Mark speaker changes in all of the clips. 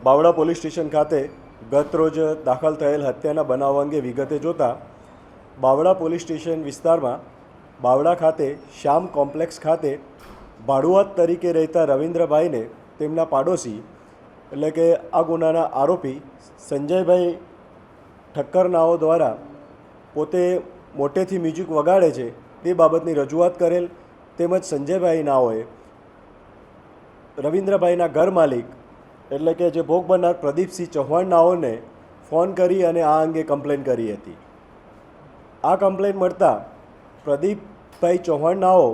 Speaker 1: Bavla police station ખાતે ગત રોજ દાખલ થયેલ હત્યાના બનાવ અંગે વિગતે જોતા બાવળા પોલીસ સ્ટેશન વિસ્તારમાં બાવળા ખાતે શ્યામ કોમ્પ્લેક્સ ખાતે ભાડુઆત તરીકે રહેતા રવિન્દ્રભાઈને તેમના પાડોશી એટલે કે આ ગુનાના આરોપી સંજયભાઈ ઠક્કરનાઓ દ્વારા પોતે મોટેથી મ્યુઝિક વગાડે છે તે બાબતની રજૂઆત કરેલ તેમજ સંજયભાઈ નાઓએ રવિન્દ્રભાઈના ઘર માલિક એટલે કે જે ભોગ બનનાર પ્રદીપસિંહ ચૌહાણ નાઓને ફોન કરી અને આ અંગે કમ્પ્લેન કરી હતી. આ કમ્પ્લેન મળતા પ્રદીપભાઈ ચૌહાણ નાઓ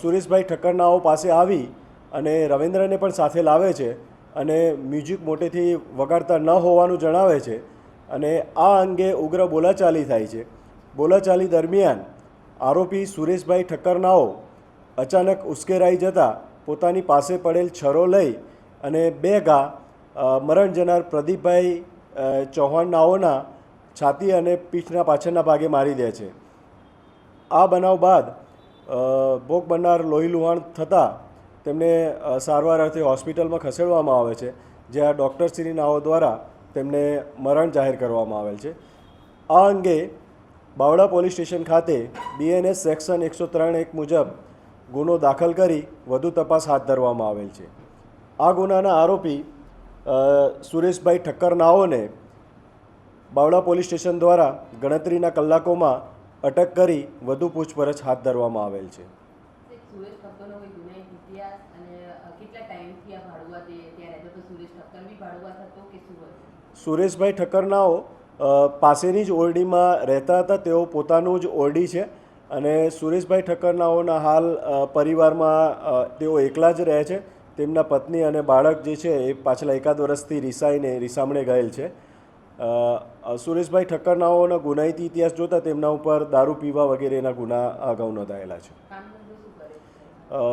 Speaker 1: સુરેશભાઈ ઠક્કર નાઓ પાસે આવી અને રવિન્દ્રને પણ સાથે લાવે છે અને મ્યુઝિક મોટેથી વગાડતા ન હોવાનું જણાવે છે અને આ અંગે ઉગ્ર બોલાચાલી થાય છે. બોલાચાલી દરમિયાન આરોપી સુરેશભાઈ ઠક્કરનાઓ અચાનક ઉશ્કેરાઈ જતા પોતાની પાસે પડેલ છરો લઈ અને બે ઘા મરણ જનાર પ્રદીપભાઈ ચૌહાણ નાઓના છાતી અને પીઠના પાછળના ભાગે મારી દે છે. આ બનાવ બાદ ભોગ બનનાર લોહી લુહાણ થતાં તેમને સારવાર અર્થે હોસ્પિટલમાં ખસેડવામાં આવે છે, જ્યાં ડૉક્ટરશ્રી નાઓ દ્વારા તેમને મરણ જાહેર કરવામાં આવેલ છે. આ અંગે બાવળા પોલીસ સ્ટેશન ખાતે બીએનએસ સેક્શન એકસો ત્રણ એક મુજબ ગુનો દાખલ કરી વધુ તપાસ હાથ ધરવામાં આવેલ છે. આ ગુનાના આરોપી સુરેશભાઈ ઠક્કર નાઓને બાવળા પોલીસ સ્ટેશન દ્વારા ગણતરીના કલાકોમાં અટક કરી વધુ પૂછપરછ હાથ ધરવામાં આવેલ છે. સુરેશભાઈ ઠક્કરનાઓ પાસેની જ ઓરડીમાં રહેતા હતા તેઓ પોતાનું જ ઓરડી છે અને સુરેશભાઈ ઠક્કરનાઓના હાલ પરિવારમાં તેઓ એકલા જ રહે છે. તેમના પત્ની અને બાળક જે છે એ પાછલા એકાદ વર્ષથી રિસાઈને, રિસામણે ગયેલ છે. સુરેશભાઈ ઠક્કરનાઓના ગુનાહિત ઇતિહાસ જોતાં તેમના ઉપર દારૂ પીવા વગેરેના ગુના અગાઉ નોંધાયેલા છે.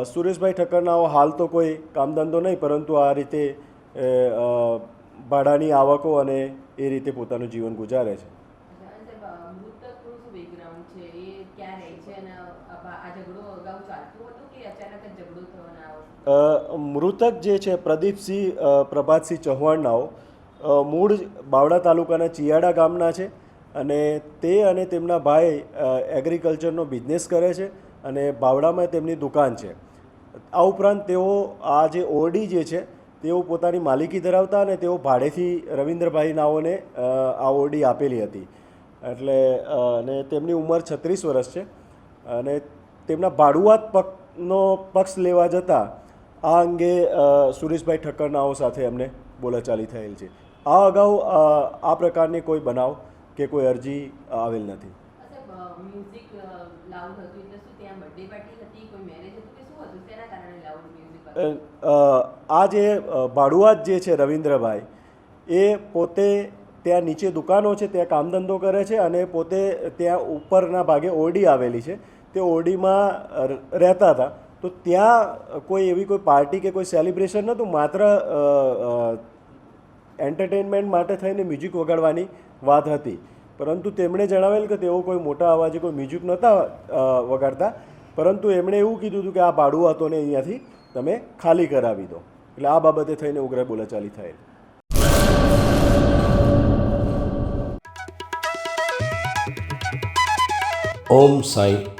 Speaker 1: સુરેશભાઈ ઠક્કરનાઓ હાલ તો કોઈ કામ ધંધો નહીં, પરંતુ આ રીતે ભાડાની આવકો અને એ રીતે પોતાનું જીવન ગુજારે છે
Speaker 2: અચ્છા, અને સાહેબ, અ, મૃતકનું શું બેકગ્રાઉન્ડ છે એ ક્યાં રહે છે અને આ ભા- આ ઝઘડો અગાઉ ચાલતો હતો કે અચાનક જ ઝઘડો થયો અને આવો
Speaker 1: અ, મૃતક જે છે, પ્રદીપસિંહ પ્રભાતસિંહ ચૌહાણનાઓ મૂળ બાવડા તાલુકાના ચિયાડા ગામના છે અને તે અને તેમના ભાઈ એગ્રીકલ્ચરનો બિઝનેસ કરે છે અને બાવડામાં તેમની દુકાન છે. આ ઉપરાંત તેઓ આ જે ઓરડી જે છે, તેઓ પોતાની માલિકી ધરાવતા અને તેઓ ભાડેથી રવિન્દ્રભાઈ નાઓને આ ઓરડી આપેલી હતી. એટલે અને તેમની ઉંમર છત્રીસ વર્ષ છે. અને તેમના ભાડુઆત પક્ષનો પક્ષ લેવા જતાં આ અંગે સુરેશભાઈ ઠક્કરનાઓ સાથે એમને બોલાચાલી થયેલ છે. આ અગાઉ આ પ્રકારની કોઈ બનાવ કે કોઈ અરજી આવેલ નથી?
Speaker 2: આ
Speaker 1: જે ભાડુઆત જે છે રવિન્દ્રભાઈ એ પોતે ત્યાં નીચે દુકાનો છે ત્યાં કામ ધંધો કરે છે અને પોતે ત્યાં ઉપરના ભાગે ઓરડી આવેલી છે. તે ઓરડીમાં રહેતા હતા. તો ત્યાં કોઈ એવી કોઈ પાર્ટી કે કોઈ સેલિબ્રેશન નહોતું, માત્ર એન્ટરટેનમેન્ટ માટે થઈને મ્યુઝિક વગાડવાની વાત હતી. પરંતુ તેમણે જણાવેલ કે તેઓ કોઈ મોટા અવાજે કોઈ મ્યુઝિક નહોતા વગાડતા. પરંતુ એમણે એવું કીધું હતું કે આ ભાડું હતો ને અહીંયાથી તમે ખાલી કરાવી દો. એટલે આ બાબતે થઈને ઉગ્ર બોલાચાલી થયેલ.
Speaker 3: ઓમ સાંઈ